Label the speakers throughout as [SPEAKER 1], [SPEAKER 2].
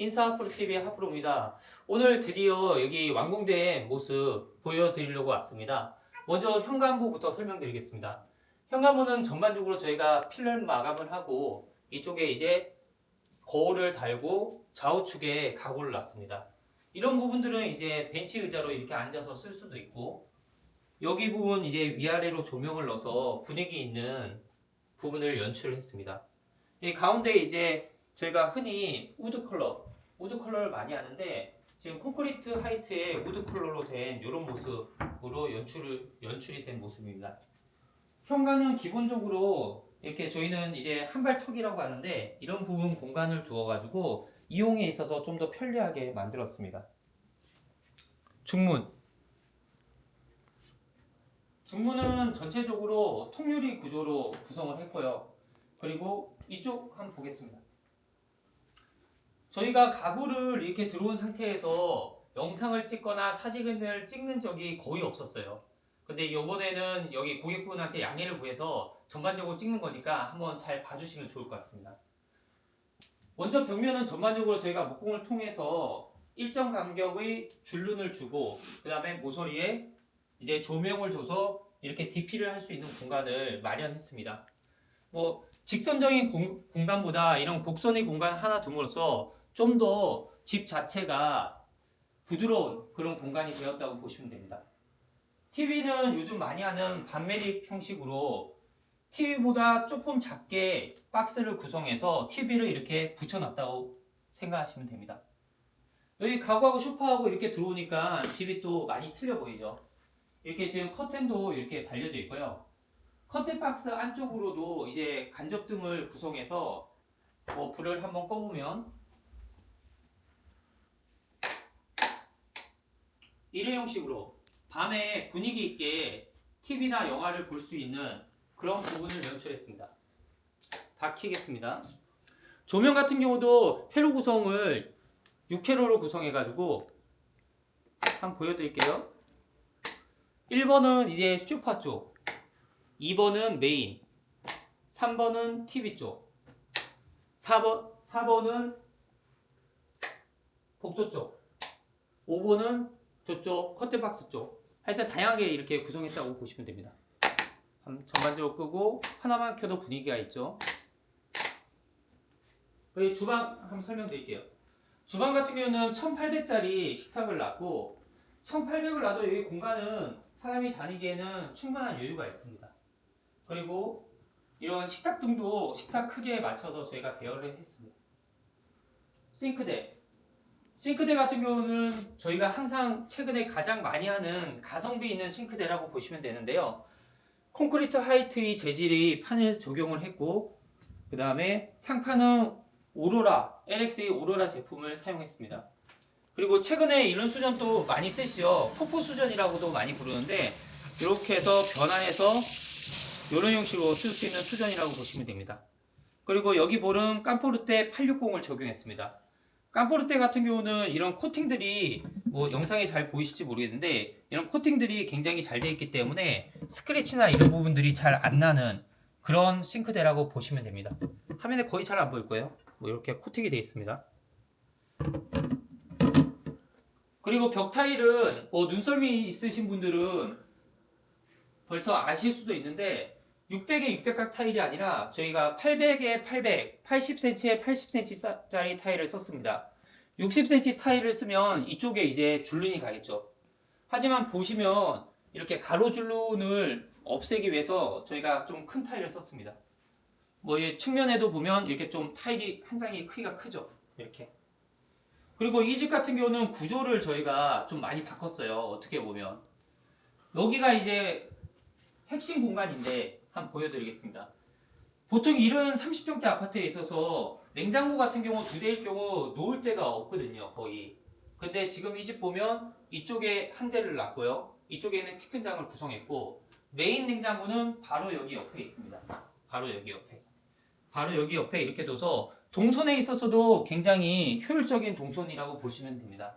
[SPEAKER 1] 인사 하프로TV의 하프로입니다. 오늘 드디어 여기 완공된 모습 보여드리려고 왔습니다. 먼저 현관부부터 설명드리겠습니다. 현관부는 전반적으로 저희가 필름 마감을 하고 이쪽에 이제 거울을 달고 좌우측에 가구를 놨습니다. 이런 부분들은 이제 벤치 의자로 이렇게 앉아서 쓸 수도 있고 여기 부분 이제 위아래로 조명을 넣어서 분위기 있는 부분을 연출을 했습니다. 이 가운데 이제 저희가 흔히 우드 컬러, 우드 컬러를 많이 하는데 지금 콘크리트 하이트의 우드 컬러로 된 이런 모습으로 연출을 연출이 된 모습입니다. 현관은 기본적으로 이렇게 저희는 이제 한발턱이라고 하는데 이런 부분 공간을 두어가지고 이용에 있어서 좀 더 편리하게 만들었습니다. 중문. 중문은 전체적으로 통유리 구조로 구성을 했고요. 그리고 이쪽 한번 보겠습니다. 저희가 가구를 이렇게 들어온 상태에서 영상을 찍거나 사진을 찍는 적이 거의 없었어요. 근데 이번에는 여기 고객분한테 양해를 구해서 전반적으로 찍는 거니까 한번 잘 봐주시면 좋을 것 같습니다. 먼저 벽면은 전반적으로 저희가 목공을 통해서 일정 간격의 줄눈을 주고 그 다음에 모서리에 이제 조명을 줘서 이렇게 DP를 할 수 있는 공간을 마련했습니다. 뭐 직선적인 공, 공간보다 이런 곡선의 공간 하나 둠으로써 좀 더 집 자체가 부드러운 그런 공간이 되었다고 보시면 됩니다. TV는 요즘 많이 하는 반매립 형식으로 TV보다 조금 작게 박스를 구성해서 TV를 이렇게 붙여놨다고 생각하시면 됩니다. 여기 가구하고 슈퍼하고 이렇게 들어오니까 집이 또 많이 틀려 보이죠. 이렇게 지금 커튼도 이렇게 달려져 있고요. 커튼 박스 안쪽으로도 이제 간접등을 구성해서 뭐 불을 한번 꺼보면 이런 형식으로 밤에 분위기 있게 TV나 영화를 볼 수 있는 그런 부분을 연출했습니다. 다 켜겠습니다. 조명 같은 경우도 회로 구성을 6회로로 구성해가지고 한번 보여드릴게요. 1번은 이제 슈퍼 쪽, 2번은 메인, 3번은 TV 쪽, 4번, 4번은 복도 쪽, 5번은 저쪽 커튼박스 쪽. 하여튼 다양하게 이렇게 구성했다고 보시면 됩니다. 전반적으로 끄고 하나만 켜도 분위기가 있죠. 주방 한번 설명드릴게요. 주방 같은 경우는 1800짜리 식탁을 놨고 1800을 놔도 여기 공간은 사람이 다니기에는 충분한 여유가 있습니다. 그리고 이런 식탁 등도 식탁 크기에 맞춰서 저희가 배열을 했습니다. 싱크대. 싱크대 같은 경우는 저희가 항상 최근에 가장 많이 하는 가성비 있는 싱크대라고 보시면 되는데요. 콘크리트 하이트의 재질의 판을 적용을 했고 그 다음에 상판은 오로라, LX의 오로라 제품을 사용했습니다. 그리고 최근에 이런 수전도 많이 쓰시죠. 폭포 수전이라고도 많이 부르는데 이렇게 해서 변환해서 이런 형식으로 쓸 수 있는 수전이라고 보시면 됩니다. 그리고 여기 볼은 깜포르테 860을 적용했습니다. 깜포르테 같은 경우는 이런 코팅들이 뭐 영상에 잘 보이실지 모르겠는데 이런 코팅들이 굉장히 잘 되어 있기 때문에 스크래치나 이런 부분들이 잘 안 나는 그런 싱크대라고 보시면 됩니다. 화면에 거의 잘 안 보일 거예요. 뭐 이렇게 코팅이 되어 있습니다. 그리고 벽 타일은 뭐 눈썰미 있으신 분들은 벌써 아실 수도 있는데 600에 600각 타일이 아니라 저희가 800에 800, 80cm에 80cm짜리 타일을 썼습니다. 60cm 타일을 쓰면 이쪽에 이제 줄눈이 가겠죠. 하지만 보시면 이렇게 가로 줄눈을 없애기 위해서 저희가 좀 큰 타일을 썼습니다. 뭐 이 측면에도 보면 이렇게 좀 타일이 한 장이 크기가 크죠. 이렇게. 그리고 이 집 같은 경우는 구조를 저희가 좀 많이 바꿨어요. 어떻게 보면. 여기가 이제 핵심 공간인데 한번 보여드리겠습니다. 보통 이런 30평대 아파트에 있어서 냉장고 같은 경우 두 대일 경우 놓을 데가 없거든요, 거의. 근데 지금 이 집 보면 이쪽에 한 대를 놨고요. 이쪽에는 키 큰 장을 구성했고 메인 냉장고는 바로 여기 옆에 있습니다. 바로 여기 옆에. 바로 여기 옆에 이렇게 둬서 동선에 있어서도 굉장히 효율적인 동선이라고 보시면 됩니다.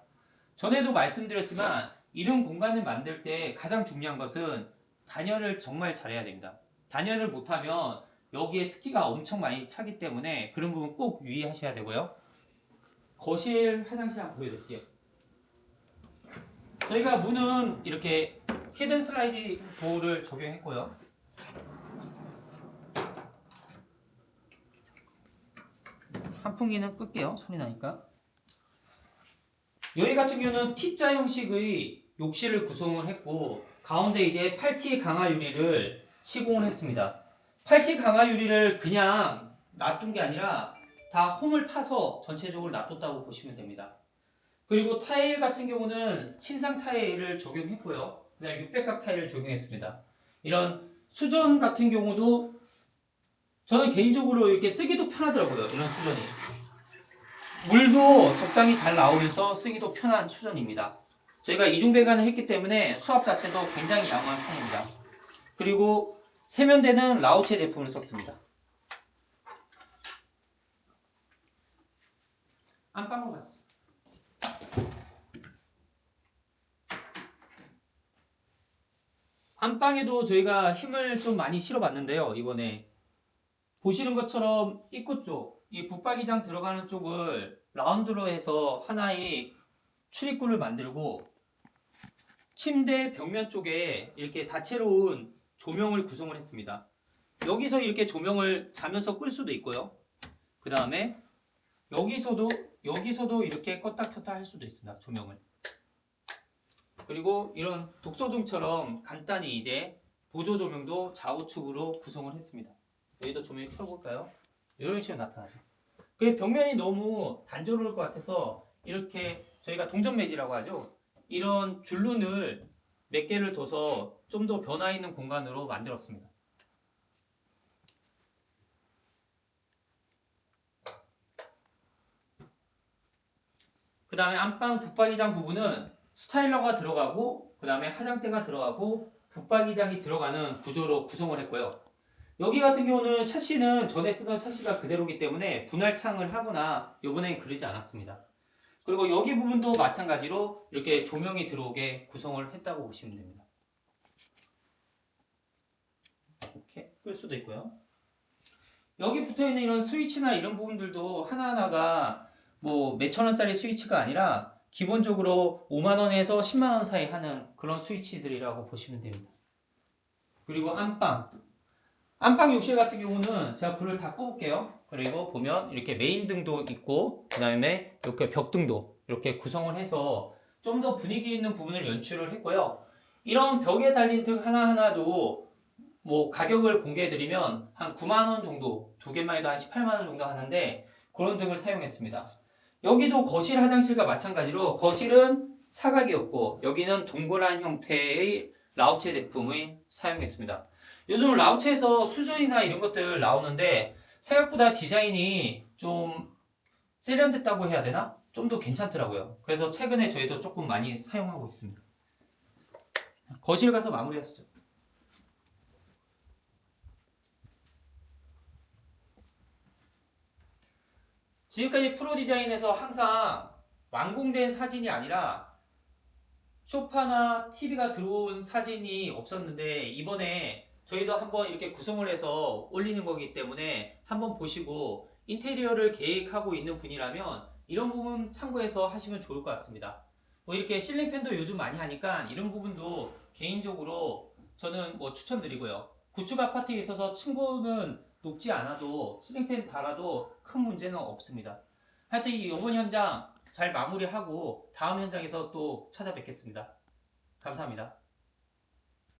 [SPEAKER 1] 전에도 말씀드렸지만 이런 공간을 만들 때 가장 중요한 것은 단열을 정말 잘해야 됩니다. 단열을 못하면 여기에 습기가 엄청 많이 차기 때문에 그런 부분 꼭 유의하셔야 되고요. 거실 화장실 한번 보여드릴게요. 저희가 문은 이렇게 히든 슬라이드 도어를 적용했고요. 한풍기는 끌게요. 소리 나니까. 여기 같은 경우는 T자 형식의 욕실을 구성을 했고 가운데 이제 8T 강화 유리를 시공을 했습니다. 8T 강화 유리를 그냥 놔둔 게 아니라 다 홈을 파서 전체적으로 놔뒀다고 보시면 됩니다. 그리고 타일 같은 경우는 신상 타일을 적용했고요. 그다음 600각 타일을 적용했습니다. 이런 수전 같은 경우도 저는 개인적으로 이렇게 쓰기도 편하더라고요. 이런 수전이. 물도 적당히 잘 나오면서 쓰기도 편한 수전입니다. 저희가 이중 배관을 했기 때문에 수압 자체도 굉장히 양호한 편입니다. 그리고 세면대는 라우체 제품을 썼습니다. 안방으로 갔어. 안방에도 저희가 힘을 좀 많이 실어봤는데요. 이번에 보시는 것처럼 입구 쪽, 이 붙박이장 들어가는 쪽을 라운드로 해서 하나의 출입구를 만들고 침대 벽면 쪽에 이렇게 다채로운 조명을 구성을 했습니다. 여기서 이렇게 조명을 자면서 끌 수도 있고요. 그 다음에 여기서도 여기서도 이렇게 껐다 켰다 할 수도 있습니다. 조명을. 그리고 이런 독서등처럼 간단히 이제 보조 조명도 좌우측으로 구성을 했습니다. 여기도 조명 켜볼까요? 이런 식으로 나타나죠. 그 벽면이 너무 단조로울 것 같아서 이렇게 저희가 동전 매지라고 하죠. 이런 줄눈을 몇 개를 둬서 좀 더 변화 있는 공간으로 만들었습니다. 그 다음에 안방 붙박이장 부분은 스타일러가 들어가고 그 다음에 화장대가 들어가고 붙박이장이 들어가는 구조로 구성을 했고요. 여기 같은 경우는 샤시는 전에 쓰던 샤시가 그대로기 때문에 분할 창을 하거나 이번엔 그러지 않았습니다. 그리고 여기 부분도 마찬가지로 이렇게 조명이 들어오게 구성을 했다고 보시면 됩니다. 이렇게 끌 수도 있고요. 여기 붙어 있는 이런 스위치나 이런 부분들도 하나하나가 뭐 몇천 원짜리 스위치가 아니라 기본적으로 5만 원에서 10만 원 사이 하는 그런 스위치들이라고 보시면 됩니다. 그리고 안방. 안방 욕실 같은 경우는 제가 불을 다 꺼볼게요. 그리고 보면 이렇게 메인 등도 있고 그 다음에 이렇게 벽등도 이렇게 구성을 해서 좀 더 분위기 있는 부분을 연출을 했고요. 이런 벽에 달린 등 하나하나도 뭐 가격을 공개해드리면 한 9만 원 정도 두 개만 해도 한 18만 원 정도 하는데 그런 등을 사용했습니다. 여기도 거실 화장실과 마찬가지로 거실은 사각이었고 여기는 동그란 형태의 라우체 제품을 사용했습니다. 요즘 라우체에서 수전이나 이런 것들 나오는데 생각보다 디자인이 좀 세련됐다고 해야 되나? 좀 더 괜찮더라고요. 그래서 최근에 저희도 조금 많이 사용하고 있습니다. 거실 가서 마무리하시죠. 지금까지 프로 디자인에서 항상 완공된 사진이 아니라 소파나 TV가 들어온 사진이 없었는데 이번에 저희도 한번 이렇게 구성을 해서 올리는 거기 때문에 한번 보시고 인테리어를 계획하고 있는 분이라면 이런 부분 참고해서 하시면 좋을 것 같습니다. 뭐 이렇게 실링팬도 요즘 많이 하니까 이런 부분도 개인적으로 저는 뭐 추천드리고요. 구축 아파트에 있어서 층고는 높지 않아도 실링팬 달아도 큰 문제는 없습니다. 하여튼 이 이번 현장 잘 마무리하고 다음 현장에서 또 찾아뵙겠습니다. 감사합니다.